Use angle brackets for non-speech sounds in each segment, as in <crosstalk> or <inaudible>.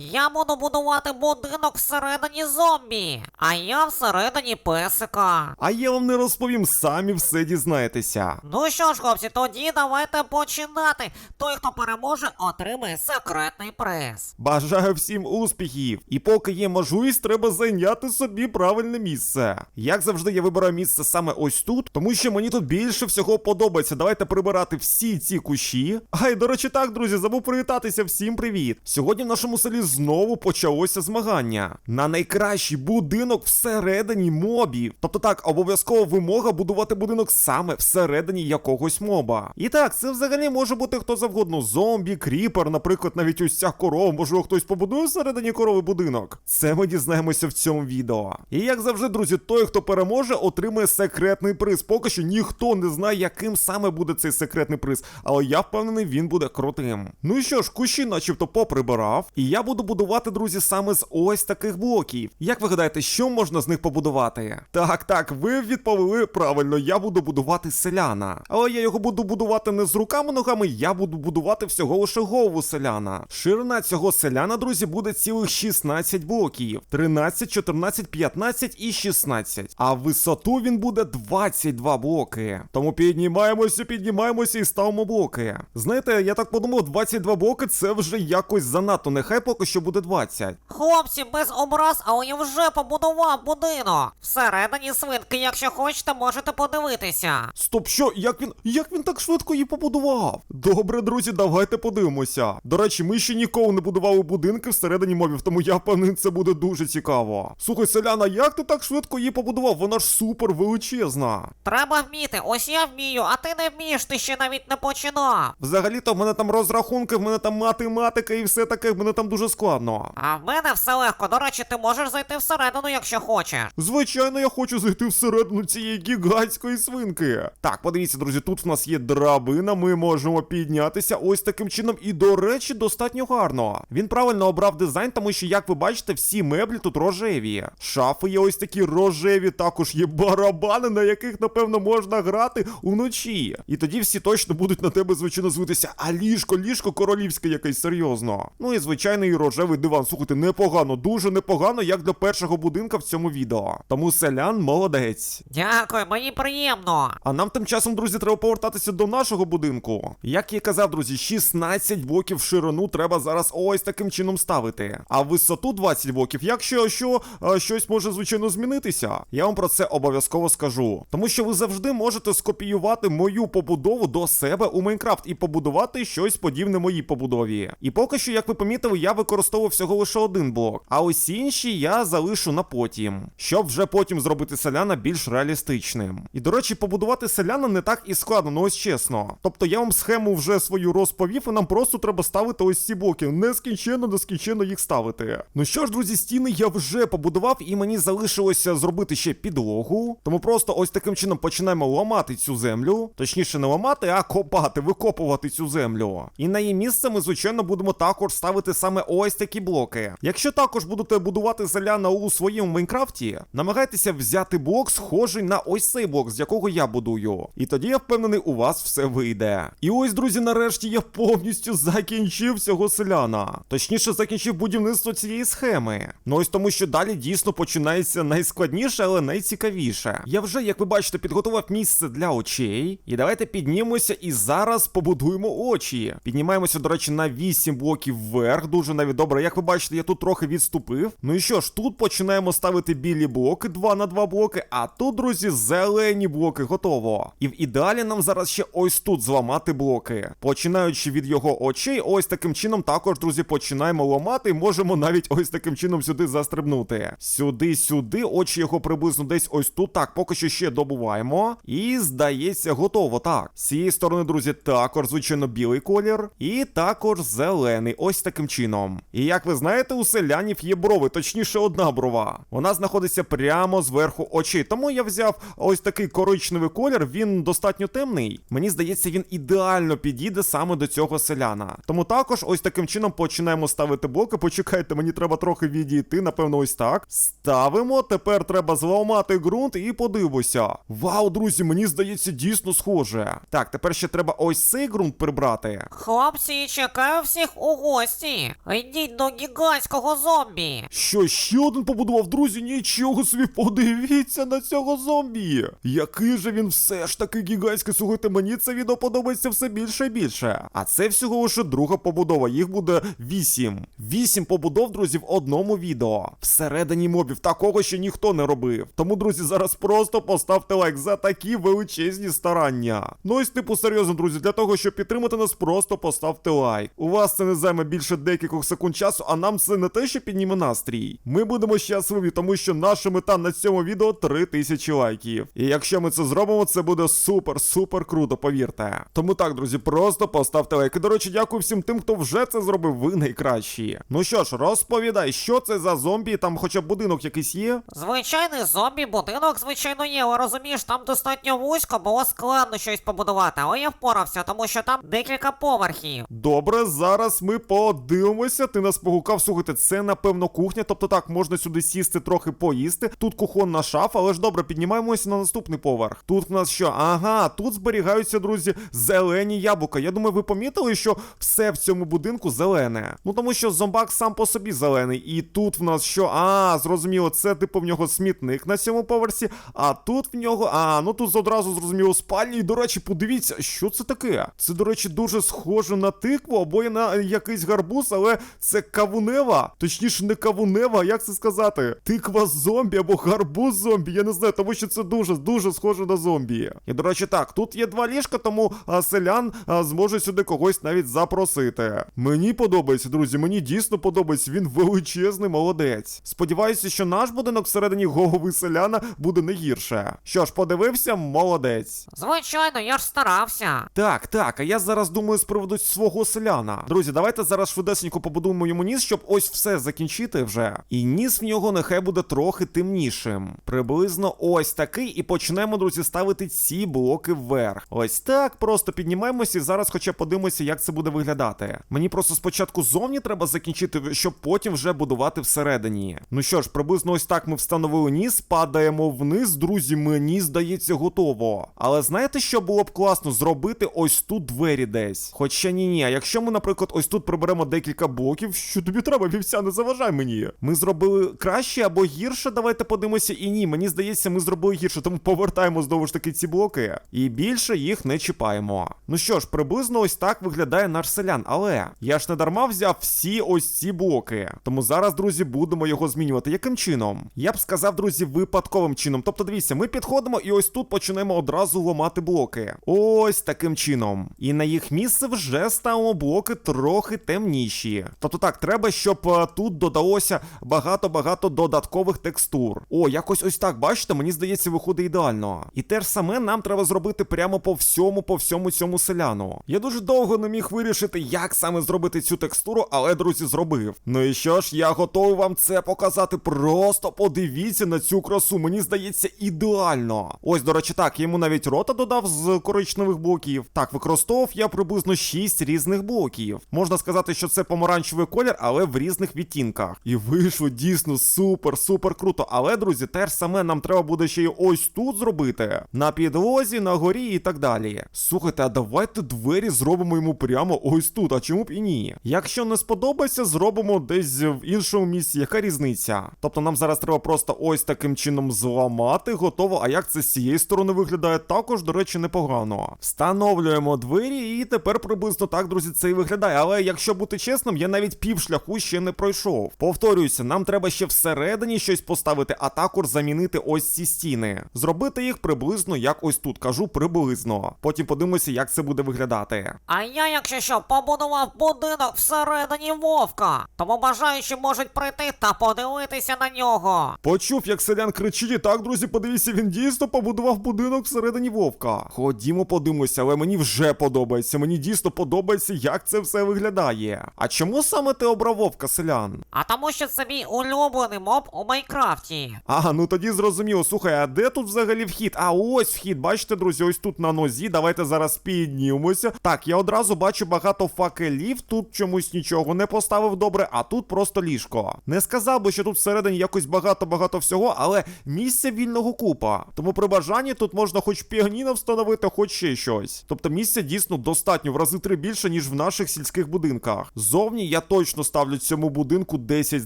Я буду будувати будинок всередині зомбі, а я всередині песика. А я вам не розповім, самі все дізнаєтеся. Ну що ж, хлопці, тоді давайте починати. Той, хто переможе, отримає секретний приз. Бажаю всім успіхів! І поки є можливість, треба зайняти собі правильне місце. Як завжди, я вибираю місце саме ось тут, тому що мені тут більше всього подобається. Давайте прибирати всі ці кущі. А й до речі, так, друзі, забув привітатися. Всім привіт! Сьогодні в нашому селі знову почалося змагання на найкращий будинок всередині мобів. Тобто так, обов'язково вимога будувати будинок саме всередині якогось моба. І так, це взагалі може бути хто завгодно: зомбі, кріпер, наприклад, навіть ось ця корова, можливо, хтось побудує всередині корови будинок. Це ми дізнаємося в цьому відео. І як завжди, друзі, той, хто переможе, отримає секретний приз. Поки що ніхто не знає, яким саме буде цей секретний приз, але я впевнений, він буде крутим. Ну і що ж, кущі, начебто, поприбирав, і я буду будувати, друзі, саме з ось таких блоків. Як ви гадаєте, що можна з них побудувати? Так, так, ви відповіли правильно, я буду будувати селяна. Але я його буду будувати не з руками-ногами, я буду будувати всього лише голову селяна. Ширина цього селяна, друзі, буде цілих 16 блоків: 13, 14, 15 і 16. А висоту він буде 22 блоки. Тому піднімаємося, піднімаємося і ставимо блоки. Знаєте, я так подумав, 22 блоки це вже якось занадто. Нехай поки що буде 20. Хлопці, без образ, але я вже побудував будинок. Всередині свинки, якщо хочете, можете подивитися. Стоп, що? Як він. Як він так швидко її побудував? Добре, друзі, давайте подивимося. До речі, ми ще ніколи не будували будинки всередині мобів, тому я впевнений, це буде дуже цікаво. Слухай, селяна, як ти так швидко її побудував? Вона ж супер величезна. Треба вміти, ось я вмію, а ти не вмієш, ти ще навіть не починав. Взагалі-то в мене там розрахунки, в мене там математика і все таке, в мене там дуже складно. А в мене все легко. До речі, ти можеш зайти всередину, якщо хочеш. Звичайно, я хочу зайти всередину цієї гігантської свинки. Так, подивіться, друзі, тут в нас є драбина, ми можемо піднятися ось таким чином. І, до речі, достатньо гарно. Він правильно обрав дизайн, тому що, як ви бачите, всі меблі тут рожеві. Шафи є ось такі рожеві, також є барабани, на яких, напевно, можна грати уночі. І тоді всі точно будуть на тебе, звичайно, звитися. А ліжко, ліжко королівське якесь серйозно. Ну і звичайний рожевий диван. Слухайте, непогано, дуже непогано, як для першого будинка в цьому відео. Тому селян молодець. Дякую, мені приємно. А нам тим часом, друзі, треба повертатися до нашого будинку. Як я казав, друзі, 16 блоків в ширину треба зараз ось таким чином ставити. А висоту 20 блоків, якщо що, щось може звичайно змінитися. Я вам про це обов'язково скажу. Тому що ви завжди можете скопіювати мою побудову до себе у Майнкрафт і побудувати щось подібне моїй побудові. І поки що, як ви помітили, я використовував всього лише один блок. А ось інші я залишу на потім, щоб вже потім зробити селяна більш реалістичним. І до речі, побудувати селяна не так і складно, ну ось чесно. Тобто я вам схему вже свою розповів, і нам просто треба ставити ось ці блоки. Нескінченно, нескінченно їх ставити. Ну що ж, друзі, стіни я вже побудував, і мені залишилося зробити ще підлогу. Тому просто ось таким чином починаємо ламати цю землю. Точніше, не ламати, а копати, викопувати цю землю. І на її місце ми, звичайно, будемо також ставити саме ось такі блоки. Якщо також будете будувати селяна у своєму Майнкрафті, намагайтеся взяти блок, схожий на ось цей блок, з якого я будую. І тоді я впевнений, у вас все вийде. І ось, друзі, нарешті я повністю закінчив цього селяна. Точніше, закінчив будівництво цієї схеми. Ну ось тому, що далі дійсно починається найскладніше, але найцікавіше. Я вже, як ви бачите, підготував місце для очей. І давайте піднімемося і зараз побудуємо очі. Піднімаємося, до речі, на 8 блоків вверх. Дуже навіть добре. Як ви бачите, я тут трохи відступив. Ну і що ж, тут починаємо ставити білі блоки, 2 на 2 блоки, а тут, друзі, зелені блоки, готово. І в ідеалі нам зараз ще ось тут зламати блоки. Починаючи від його очей, ось таким чином також, друзі, починаємо ламати можемо навіть ось таким чином сюди застрибнути. Сюди, сюди, очі його приблизно десь ось тут. Так, поки що ще добуваємо. І здається, готово. Так. З цієї сторони, друзі, також, звичайно, білий колір. І також зелений. Ось таким чином. І як ви знаєте, у селянів є брови, точніше, одна брова. Вона знаходиться прямо зверху очей. Тому я взяв ось такий коричневий колір, він достатньо темний. Мені здається, він ідеально підійде саме до цього селяна. Тому також ось таким чином починаємо ставити блоки. Почекайте, мені треба трохи відійти, напевно, ось так. Ставимо. Тепер треба зламати ґрунт і подивимося. Вау, друзі, мені здається, дійсно схоже. Так, тепер ще треба ось цей ґрунт прибрати. Хлопці, чекаю всіх у гості. Йдіть до гігантського зомбі. Що ще один побудував, друзі? Нічого собі подивіться на цього зомбі. Який же він все ж таки гігантський. Слухайте, мені це відео подобається все більше і більше. А це всього лише друга побудова. Їх буде вісім. Вісім побудов, друзі, в одному відео. Всередині мобів такого ще ніхто не робив. Тому, друзі, зараз просто поставте лайк за такі величезні старання. Ну ось типу серйозно, друзі, для того, щоб підтримати нас, просто поставте лайк. У вас це не займе більше декількох секунд часу, а нам це не те, що підніме настрій. Ми будемо щасливі, тому що наша мета на цьому відео 3000 лайків. І якщо ми це зробимо, це буде супер, супер круто, повірте. Тому так, друзі, просто поставте лайк. І, до речі, дякую всім тим, хто вже це зробив. Ви найкращі. Ну що ж, розповідай, що це за зомбі, там хоча б будинок якийсь є? Звичайний зомбі будинок, звичайно, є, але розумієш, там достатньо вузько, було складно щось побудувати, але я впорався, тому що там декілька поверхів. Добре, зараз ми подивимося. Ти нас погукав. Слухайте, це напевно кухня. Тобто так, можна сюди сісти, трохи поїсти. Тут кухонна шафа, але ж добре, піднімаємося на наступний поверх. Тут в нас що? Ага, тут зберігаються, друзі, зелені яблука. Я думаю, ви помітили, що все в цьому будинку зелене. Ну тому що зомбак сам по собі зелений. І тут в нас що? А, зрозуміло, це типу в нього смітник на цьому поверсі. А тут в нього. А, ну тут одразу зрозуміло спальня. І, до речі, подивіться, що це таке? Це, до речі, дуже схоже на тикву або на якийсь гарбуз, але це кавунева. Точніше, не кавунева, як це сказати? Тиква зомбі або гарбуз зомбі. Я не знаю, тому що це дуже дуже схоже на зомбі. І до речі, так, тут є два ліжка, тому а, селян а, зможе сюди когось навіть запросити. Мені подобається, друзі. Мені дійсно подобається. Він величезний молодець. Сподіваюся, що наш будинок всередині голови селяна буде не гірше. Що ж, подивився, молодець. Звичайно, я ж старався. Так, так, а я зараз думаю з приводу свого селяна. Друзі, давайте зараз швидесенько побудуємо йому ніс, щоб ось все закінчити вже. І ніс в нього нехай буде трохи темнішим. Приблизно ось такий, і почнемо, друзі, ставити ці блоки вверх. Ось так, просто піднімаємося і зараз хоча подивимося, як це буде виглядати. Мені просто спочатку зовні треба закінчити, щоб потім вже будувати всередині. Ну що ж, приблизно ось так ми встановили ніс, падаємо вниз, друзі, мені здається, готово. Але знаєте, що було б класно зробити ось тут двері десь? Хоча ні, ні, якщо ми, наприклад, ось тут приберемо декілька блоків, що тобі треба, вівця, не заважай мені. Ми зробили краще або гірше, давайте подивимося. І ні, мені здається, ми зробили гірше, тому повертаємо знову ж таки ці блоки. І більше їх не чіпаємо. Ну що ж, приблизно ось так виглядає наш селян. Але я ж не дарма взяв всі ось ці блоки. Тому зараз, друзі, будемо його змінювати. Яким чином? Я б сказав, друзі, випадковим чином. Тобто, дивіться, ми підходимо і ось тут почнемо одразу ламати блоки. Ось таким чином. І на їх місце вже ставимо блоки трохи темніші. Тобто так, треба, щоб е, тут додалося багато-багато додаткових текстур. О, якось ось так, бачите, мені здається, виходить ідеально. І те ж саме нам треба зробити прямо по всьому, по всьому цьому селяну. Я дуже довго не міг вирішити, як саме зробити цю текстуру, але, друзі, зробив. Ну і що ж, я готовий вам це показати. Просто подивіться на цю красу. Мені здається, ідеально. Ось, до речі, так, йому навіть рота додав з коричневих блоків. Так, використовував я приблизно 6 різних блоків. Можна сказати, що це помаранчевий колір, але в різних відтінках. І вийшло дійсно супер, супер круто. Але, друзі, те ж саме нам треба буде ще й ось тут зробити. На підлозі, на горі і так далі. Слухайте, а давайте двері зробимо йому прямо ось тут. А чому б і ні? Якщо не сподобається, зробимо десь в іншому місці. Яка різниця? Тобто нам зараз треба просто ось таким чином зламати, готово. А як це з цієї сторони виглядає? Також, до речі, непогано. Встановлюємо двері, і тепер приблизно так, друзі, це і виглядає. Але якщо бути чесним, я навіть пів шляху ще не пройшов. Повторююся, нам треба ще всередині щось поставити, а також замінити ось ці стіни. Зробити їх приблизно як ось тут. Кажу приблизно. Потім подивимося, як це буде виглядати. А я, якщо що, побудував будинок всередині вовка. Тому бажаючі можуть прийти та подивитися на нього. Почув, як селян кричить, і так, друзі, подивіться, він дійсно побудував будинок всередині вовка. Ходімо, подивимося, але мені вже подобається. Мені дійсно подобається, як це все виглядає. А чому саме ти обрав вовка, селян? А тому що це мій улюблений моб у Майнкрафті. Ага, ну тоді зрозуміло. Слухай, а де тут взагалі вхід? А ось вхід, бачите, друзі, ось тут на нозі. Давайте зараз піднімемося. Так, я одразу бачу багато факелів. Тут чомусь нічого не поставив добре, а тут просто ліжко. Не сказав би, що тут всередині якось багато-багато всього, але місця вільного купа. Тому при бажанні тут можна хоч піаніно встановити, хоч ще щось. Тобто місця дійсно достатньо в рази три більше, ніж в наших сільських будинках. Зовні я я точно ставлю цьому будинку 10 з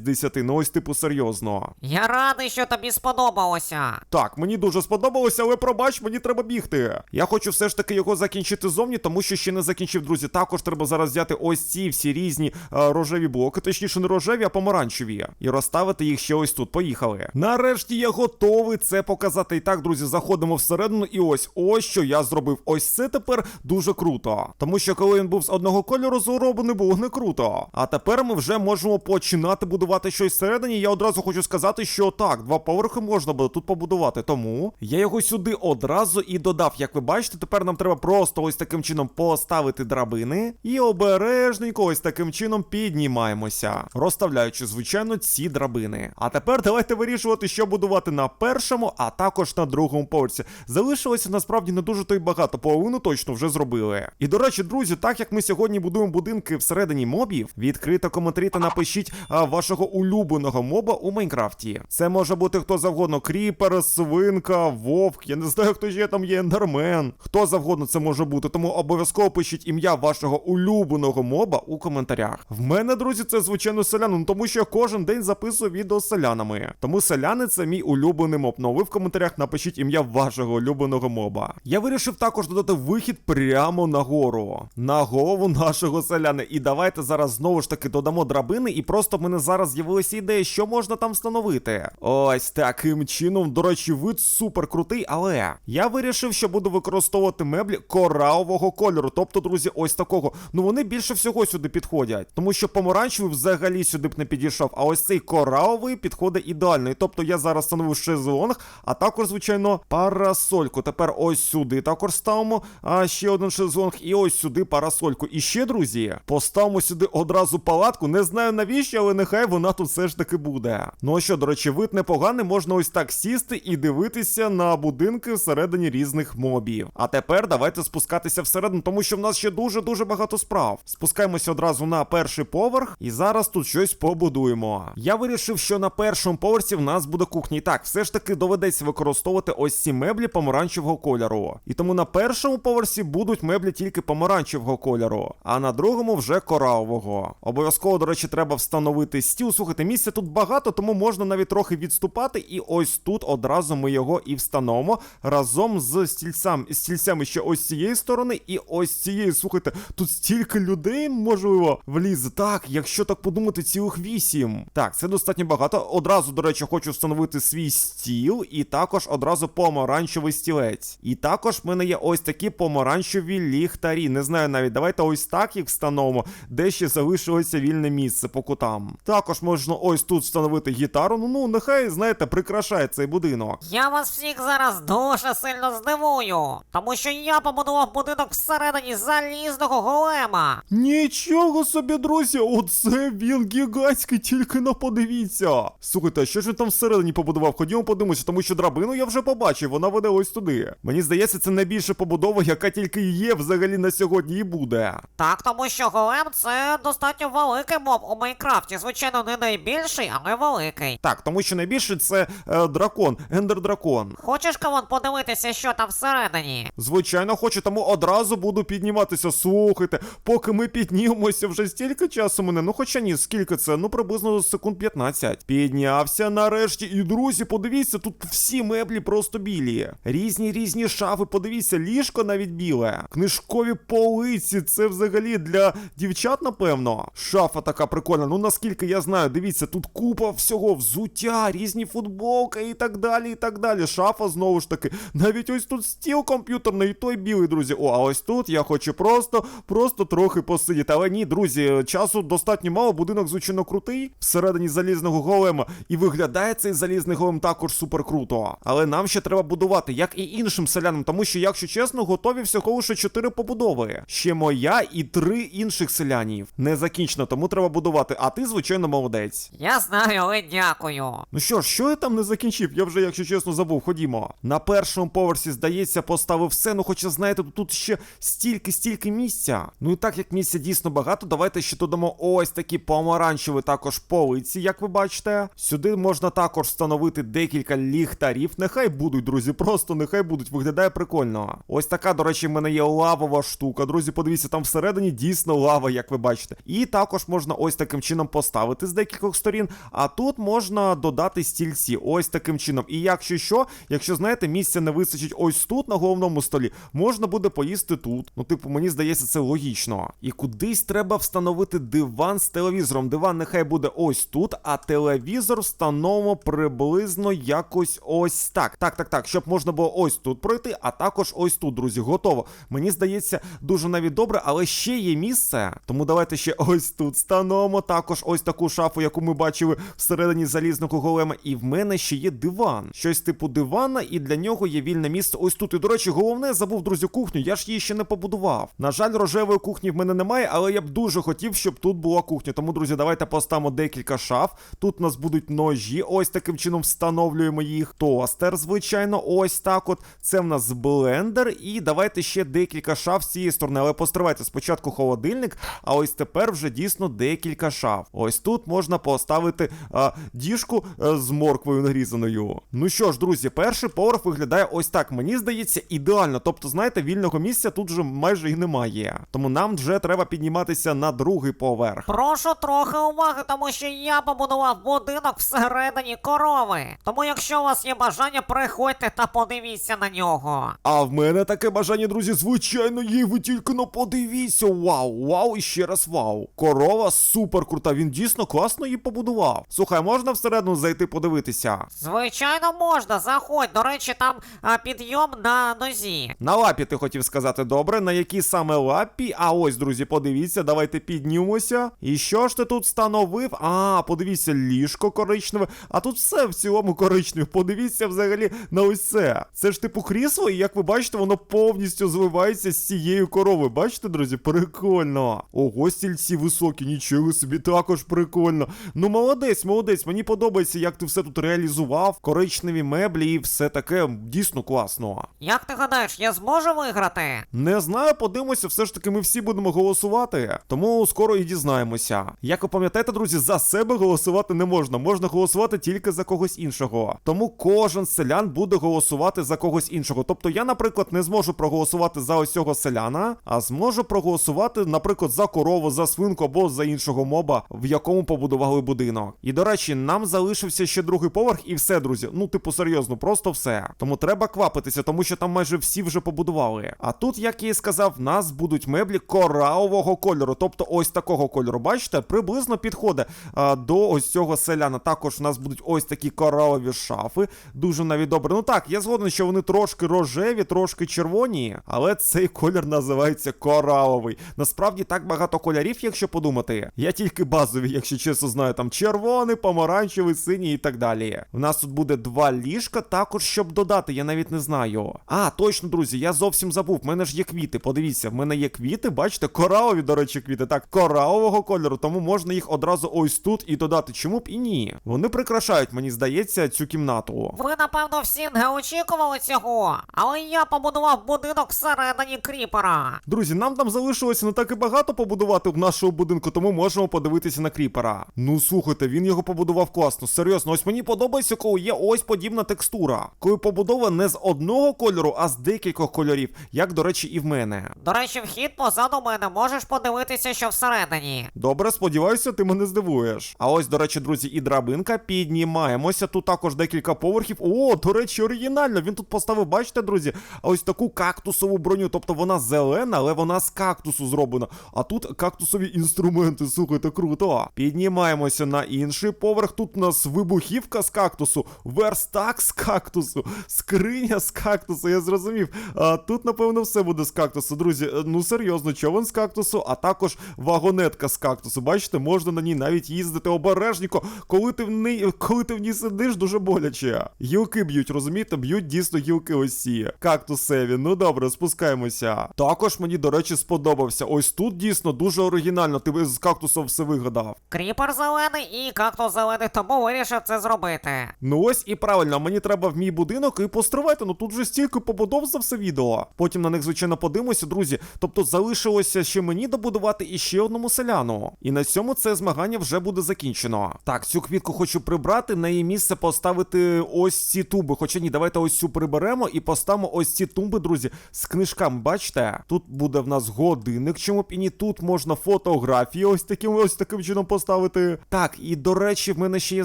10. Ну ось типу серйозно. Я радий, що тобі сподобалося. Так, мені дуже сподобалося, але пробач, мені треба бігти. Я хочу все ж таки його закінчити зовні, тому що ще не закінчив, друзі. Також треба зараз взяти ось ці всі різні е, рожеві блоки, точніше не рожеві, а помаранчеві. І розставити їх ще ось тут. Поїхали. Нарешті я готовий це показати. І так, друзі, заходимо всередину, і ось ось що я зробив. Ось це тепер дуже круто. Тому що коли він був з одного кольору зроблений, було не круто. А тепер ми вже можемо починати будувати щось всередині. Я одразу хочу сказати, що так, два поверхи можна буде тут побудувати. Тому я його сюди одразу і додав. Як ви бачите, тепер нам треба просто ось таким чином поставити драбини і обережненько ось таким чином піднімаємося, розставляючи, звичайно, ці драбини. А тепер давайте вирішувати, що будувати на першому, а також на другому поверсі. Залишилося насправді не дуже то й багато, половину точно вже зробили. І до речі, друзі, так як ми сьогодні будуємо будинки всередині мобів, відкрито коментарі та напишіть вашого улюбленого моба у Майнкрафті. Це може бути хто завгодно: кріпер, свинка, вовк. Я не знаю, хто ще там є ендермен. Хто завгодно це може бути. Тому обов'язково пишіть ім'я вашого улюбленого моба у коментарях. В мене, друзі, це звичайно селянин, ну, тому що я кожен день записую відео з селянами. Тому селяни це мій улюблений моб. Ну ви в коментарях напишіть ім'я вашого улюбленого моба. Я вирішив також додати вихід прямо на гору. На голову нашого селяни. І давайте зараз знову ж таки додамо драбини, і просто в мене зараз з'явилася ідея, що можна там встановити. Ось таким чином, до речі, вид супер крутий, але я вирішив, що буду використовувати меблі коралового кольору. Тобто, друзі, ось такого. Ну вони більше всього сюди підходять. Тому що помаранчевий взагалі сюди б не підійшов. А ось цей кораловий підходить ідеально. І Тобто я зараз встановив шезлонг, а також, звичайно, парасольку. Тепер ось сюди також ставимо а, ще один шезлонг, і ось сюди парасольку. І ще, друзі, поставимо сюди одразу палатку. Не знаю навіщо, але нехай вона тут все ж таки буде. Ну а що, до речі, вид непоганий, можна ось так сісти і дивитися на будинки всередині різних мобів. А тепер давайте спускатися всередину, тому що в нас ще дуже-дуже багато справ. Спускаємося одразу на перший поверх, і зараз тут щось побудуємо. Я вирішив, що на першому поверсі в нас буде кухня. І так, все ж таки доведеться використовувати ось ці меблі помаранчевого кольору. І тому на першому поверсі будуть меблі тільки помаранчевого кольору, а на другому вже коралового. Обов'язково, до речі, треба встановити стіл. Слухайте, місця тут багато, тому можна навіть трохи відступати. І ось тут одразу ми його і встановимо разом з стільцям, стільцями ще ось цієї сторони і ось цієї. Слухайте, тут стільки людей можливо влізе. Так, якщо так подумати, цілих вісім. Так, це достатньо багато. Одразу, до речі, хочу встановити свій стіл, і також одразу помаранчевий стілець. І також в мене є ось такі помаранчеві ліхтарі. Не знаю навіть, давайте ось так їх встановимо, де ще залишилося вільне місце по кутам. Також можна ось тут встановити гітару. Ну ну нехай, знаєте, прикрашає цей будинок. Я вас всіх зараз дуже сильно здивую, тому що я побудував будинок всередині залізного голема. Нічого собі, друзі, оце він гігантський, тільки на подивіться. Слухайте, а що ж він там всередині побудував? Ходімо подивимося, тому що драбину я вже побачив, вона веде ось туди. Мені здається, це найбільша побудова, яка тільки є взагалі на сьогодні і буде. Так, тому що голем це достатньо великий моб у Майнкрафті. Звичайно, не найбільший, але великий. Так, тому що найбільше це е, дракон, ендер-дракон. Хочеш кавон подивитися, що там всередині? Звичайно, хочу, тому одразу буду підніматися. Слухайте, поки ми піднімемося, вже стільки часу мене. Ну хоча ні, скільки це? Ну приблизно секунд 15. Піднявся нарешті. І друзі, подивіться, тут всі меблі просто білі. Різні різні шафи, подивіться, ліжко навіть біле. Книжкові полиці. Це взагалі для дівчат, напевно. Шафа така прикольна. Ну наскільки я знаю, дивіться, тут купа всього, взуття, різні футболки і так далі, і так далі. Шафа знову ж таки. Навіть ось тут стіл комп'ютерний, і той білий, друзі. О, а ось тут я хочу просто, просто трохи посидіти. Але ні, друзі, часу достатньо мало, будинок звичайно крутий всередині залізного голема. І виглядає цей залізний голем також супер круто. Але нам ще треба будувати, як і іншим селянам, тому що, якщо чесно, готові всього лише 4 побудови. Ще моя і три інших селянів. Не закінчено, тому треба будувати. А ти, звичайно, молодець. Я знаю, але дякую. Ну що ж, що я там не закінчив? Я вже, якщо чесно, забув. Ходімо. На першому поверсі, здається, поставив все. Ну, хоча, знаєте, тут ще стільки, стільки місця. Ну і так як місця дійсно багато, давайте ще додамо ось такі помаранчеві також полиці, як ви бачите. Сюди можна також встановити декілька ліхтарів. Нехай будуть, друзі, просто нехай будуть. Виглядає прикольно. Ось така, до речі, в мене є лавова штука. Друзі, подивіться, там всередині дійсно лава, як ви бачите. І Її також можна ось таким чином поставити з декількох сторін, а тут можна додати стільці ось таким чином. І якщо що, якщо знаєте, місця не вистачить ось тут на головному столі, можна буде поїсти тут. Ну, типу, мені здається, це логічно. І кудись треба встановити диван з телевізором. Диван нехай буде ось тут, а телевізор встановимо приблизно якось ось так. Так, так, так, щоб можна було ось тут пройти, а також ось тут, друзі. Готово. Мені здається, дуже навіть добре, але ще є місце. Тому давайте ще ось тут встановимо також ось таку шафу, яку ми бачили всередині залізного голема. І в мене ще є диван. Щось типу дивана, і для нього є вільне місце ось тут. І до речі, головне забув, друзі, кухню. Я ж її ще не побудував. На жаль, рожевої кухні в мене немає, але я б дуже хотів, щоб тут була кухня. Тому, друзі, давайте поставимо декілька шаф. Тут у нас будуть ножі. Ось таким чином встановлюємо їх. Тостер, звичайно, ось так. От це в нас блендер. І давайте ще декілька шаф з цієї сторони. Але постривайте спочатку холодильник, а ось тепер вже дійсно декілька шаф. Ось тут можна поставити а, діжку а, з морквою нарізаною. Ну що ж, друзі, перший поверх виглядає ось так. Мені здається, ідеально. Тобто, знаєте, вільного місця тут вже майже і немає. Тому нам вже треба підніматися на другий поверх. Прошу трохи уваги, тому що я побудував будинок всередині корови. Тому якщо у вас є бажання, приходьте та подивіться на нього. А в мене таке бажання, друзі, звичайно, є. Ви тільки ну подивіться. Вау, вау і ще раз вау. Корова супер крута. Він дійсно класно її побудував. Слухай, можна всередину зайти подивитися? Звичайно, можна, заходь. До речі, там а, підйом на нозі. На лапі ти хотів сказати добре, на якій саме лапі? А ось, друзі, подивіться, давайте піднімемося. І що ж ти тут встановив? А, подивіться, ліжко коричневе. А тут все в цілому коричневе. Подивіться взагалі на ось це. Це ж типу крісло, і як ви бачите, воно повністю зливається з цією коровою. Бачите, друзі? Прикольно. Ого, стільці високі, нічого собі також прикольно. Ну, молодець, молодець. Мені подобається, як ти все тут реалізував. Коричневі меблі і все таке дійсно класно. Як ти гадаєш, я зможу виграти? Не знаю, подивимося, все ж таки ми всі будемо голосувати, тому скоро і дізнаємося. Як ви пам'ятаєте, друзі, за себе голосувати не можна, можна голосувати тільки за когось іншого. Тому кожен селян буде голосувати за когось іншого. Тобто я, наприклад, не зможу проголосувати за ось цього селяна, а зможу проголосувати, наприклад, за корову, за свинку або за іншого моба, в якому побудували будинок. І до речі, нам залишився ще другий поверх, і все, друзі. Ну, типу, серйозно, просто все. Тому треба квапитися, тому що там майже всі вже побудували. А тут, як я і сказав, в нас будуть меблі коралового кольору, тобто ось такого кольору. Бачите, приблизно підходить а, до ось цього селяна. Також в нас будуть ось такі коралові шафи. Дуже навіть добре. Ну так, я згоден, що вони трошки рожеві, трошки червоні, але цей <laughs> колір називається кораловий. Насправді так багато кольорів, якщо подумати. Я тільки базові, якщо чесно знаю, там червоний, помаранчевий, синій і так далі. У нас тут буде два ліжка, також щоб додати, я навіть не знаю. А, точно, друзі, я зовсім забув. В мене ж є квіти. Подивіться, в мене є квіти, бачите, коралові, до речі, квіти. Так, коралового кольору, тому можна їх одразу ось тут і додати. Чому б і ні? Вони прикрашають, мені здається, цю кімнату. Ви, напевно, всі не очікували цього, але я побудував будинок всередині кріпера. Друзі, нам там залишилося не так і багато побудувати в нашого будинку, тому можемо подивитися на кріпера. Ну слухайте, він його побудував класно. Серйозно, ось мені подобається, коли є ось подібна текстура. Коли побудова не з одного кольору, а з декількох кольорів, як, до речі, і в мене. До речі, вхід позаду мене можеш подивитися, що всередині. Добре, сподіваюся, ти мене здивуєш. А ось, до речі, друзі, і драбинка. Піднімаємося. Тут також декілька поверхів. О, до речі, оригінально. Він тут поставив, бачите, друзі, ось таку кактусову броню. Тобто вона зелена, але вона з кактусу зроблена. А тут кактусові інструменти. Слухайте, круто. Піднімаємося на інший поверх. Тут у нас вибухівка з кактусу, верстак з кактусу, скриня з кактусу. Я зрозумів. А тут, напевно, все буде з кактусу. Друзі, е, ну серйозно, човен з кактусу, а також вагонетка з кактусу. Бачите, можна на ній навіть їздити обережніко. Коли ти в ній, коли ти в ній сидиш, дуже боляче. Гілки б'ють, розумієте? Б'ють дійсно гілки ось ці. Кактусеві. Ну добре, спускаємося. Також мені, до речі, сподобався. Ось тут дійсно дуже оригінально. Ти з кактусом все вигадав. Кріпер зелений і кактус зелений, тому вирішив це зробити. Ну ось і правильно, мені треба в мій будинок і постривайте, ну тут вже стільки побудов за все відео. Потім на них, звичайно, подивимося, друзі. Тобто залишилося ще мені добудувати і ще одному селяну. І на цьому це змагання вже буде закінчено. Так, цю квітку хочу прибрати, на її місце поставити ось ці туби. Хоча ні, давайте ось цю приберемо і поставимо ось ці тумби, друзі, з книжками. Бачите? Тут буде в нас годинник, чому б і ні тут можна фото. Фотографії ось таким ось таким чином поставити. Так, і до речі, в мене ще є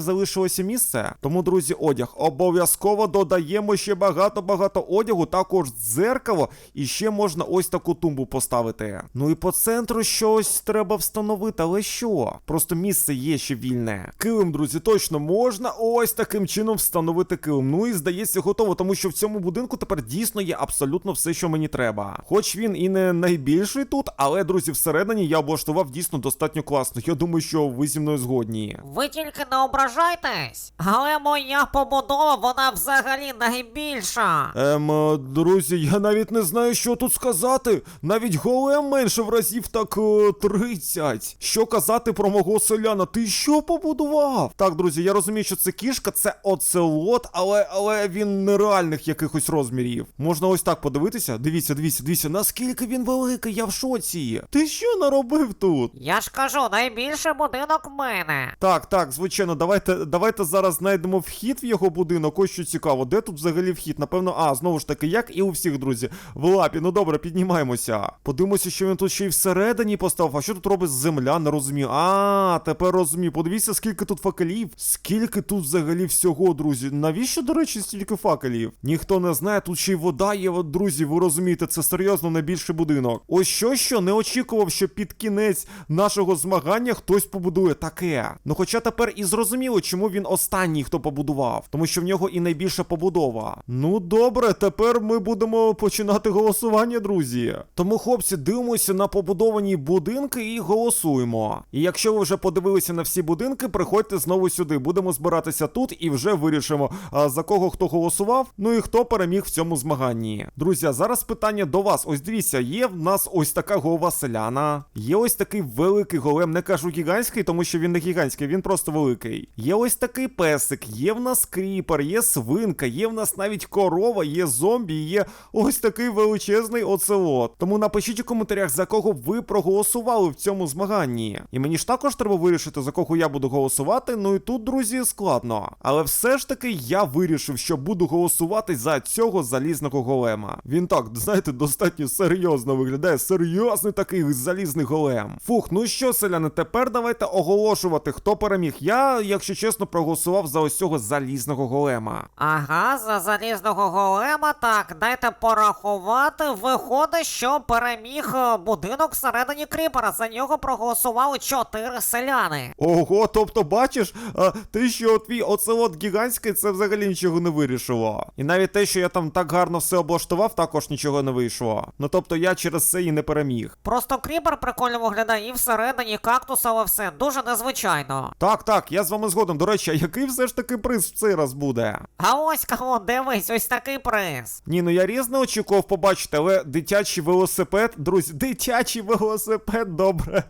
залишилося місце. Тому, друзі, одяг. Обов'язково додаємо ще багато-багато одягу, також дзеркало, і ще можна ось таку тумбу поставити. Ну і по центру щось треба встановити, але що? Просто місце є ще вільне. Килим, друзі, точно можна ось таким чином встановити килим. Ну і здається, готово, тому що в цьому будинку тепер дійсно є абсолютно все, що мені треба. Хоч він і не найбільший тут, але, друзі, всередині я облаштував дійсно достатньо класно. Я думаю, що ви зі мною згодні. Ви тільки не ображайтесь, але моя побудова, вона взагалі найбільша. Ем, е, друзі, я навіть не знаю, що тут сказати. Навіть голем менше в разів так е, 30. Що казати про мого селяна? Ти що побудував? Так, друзі, я розумію, що це кішка, це оцелот, але, але він нереальних якихось розмірів. Можна ось так подивитися. Дивіться, дивіться, дивіться, наскільки він великий, я в шоці. Ти що наробив тут? Я ж кажу, найбільший будинок в мене. Так, так, звичайно, давайте, давайте зараз знайдемо вхід в його будинок. Ось що цікаво. Де тут взагалі вхід? Напевно, а, знову ж таки, як і у всіх, друзі, в лапі. Ну добре, піднімаємося. Подивимося, що він тут ще й всередині поставив. А що тут робить земля? Не розумію. А, тепер розумію. Подивіться, скільки тут факелів. Скільки тут взагалі всього, друзі. Навіщо, до речі, стільки факелів? Ніхто не знає, тут ще й вода є, друзі. Ви розумієте, це серйозно найбільший будинок. Ось що, що не очікував, що під кінець нашого змагання хтось побудує таке. Ну хоча тепер і зрозуміло, чому він останній, хто побудував, тому що в нього і найбільша побудова. Ну добре, тепер ми будемо починати голосування, друзі. Тому, хлопці, дивимося на побудовані будинки і голосуємо. І якщо ви вже подивилися на всі будинки, приходьте знову сюди. Будемо збиратися тут і вже вирішимо, за кого хто голосував, ну і хто переміг в цьому змаганні. Друзі, зараз питання до вас. Ось дивіться, є в нас ось така голова селяна, є ось такий великий голем, не кажу гігантський, тому що він не гігантський, він просто великий. Є ось такий песик, є в нас кріпер, є свинка, є в нас навіть корова, є зомбі, є ось такий величезний оцелот. Тому напишіть у коментарях, за кого ви проголосували в цьому змаганні. І мені ж також треба вирішити, за кого я буду голосувати. Ну і тут, друзі, складно. Але все ж таки я вирішив, що буду голосувати за цього залізного голема. Він так, знаєте, достатньо серйозно виглядає. Серйозний такий залізний голем. Фух, ну що, селяни, тепер давайте оголошувати, хто переміг. Я, якщо чесно, проголосував за ось цього залізного голема. Ага, за залізного голема, так, дайте порахувати. Виходить, що переміг е, будинок всередині кріпера. За нього проголосували чотири селяни. Ого, тобто бачиш, а, ти що твій оцелот гігантський, це взагалі нічого не вирішило. І навіть те, що я там так гарно все облаштував, також нічого не вийшло. Ну тобто я через це і не переміг. Просто кріпер прикольно виглядає і всередині кактус, але все дуже незвичайно. Так, так, я з вами згодом. До речі, а який все ж таки приз в цей раз буде? А ось кого, дивись, ось такий приз. Ні, ну я різне очікував побачити, але дитячий велосипед, друзі, <laughs> дитячий велосипед, добре.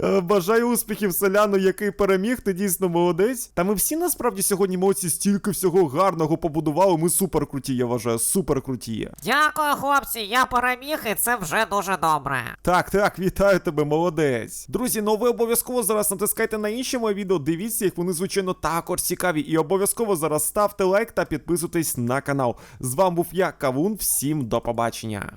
Е, Бажаю успіхів селяну, який переміг, ти дійсно молодець. Та ми всі насправді сьогодні молодці стільки всього гарного побудували. Ми супер круті, я вважаю, супер круті. Дякую, хлопці, я переміг, і це вже дуже добре. Так, так, вітаю тебе, молодець. Друзі, ну ви обов'язково зараз натискайте на інші мої відео, дивіться їх, вони, звичайно, також цікаві. І обов'язково зараз ставте лайк та підписуйтесь на канал. З вами був я, Кавун. Всім до побачення.